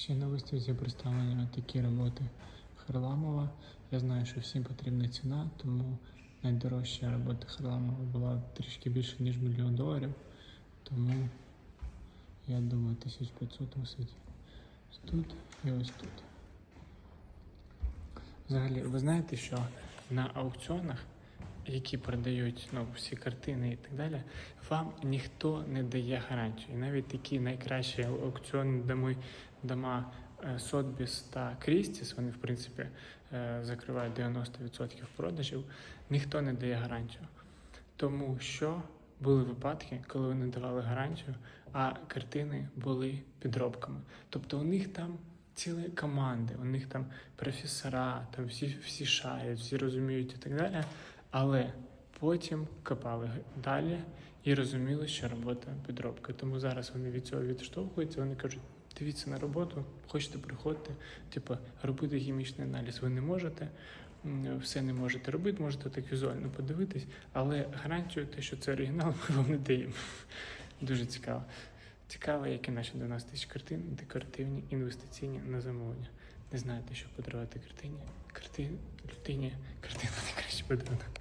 Ще на виставці представлені такі роботи Харламова. Я знаю, що всім потрібна ціна, тому найдорожча робота Харламова була трішки більше, ніж мільйон доларів. Тому я думаю, 1500 у світі. Ось тут і ось тут. Взагалі, ви знаєте, що на аукціонах, які продають ну, всі картини і так далі, вам ніхто не дає гарантію. І навіть такі найкращі аукціонні доми, дома е, Сотбіс та Крістіс, вони в принципі е, закривають 90% продажів, ніхто не дає гарантію. Тому що були випадки, коли вони давали гарантію, а картини були підробками. Тобто у них там цілі команди, у них там професора, там всі, всі шарять, всі розуміють і так далі. Але потім копали далі і розуміли, що робота підробка. Тому зараз вони від цього відштовхуються. Вони кажуть, дивіться на роботу, хочете приходьте, типу, робити хімічний аналіз ви не можете. Все не можете робити, можете так візуально подивитись, але гарантію, те, що це оригінал, ми вам не даємо. Дуже цікаво. Цікаво, як і наші 12 тисяч картин, декоративні, інвестиційні на замовлення. Не знаєте, що подарувати картині? Картин, людині, картина найкращий подарунок.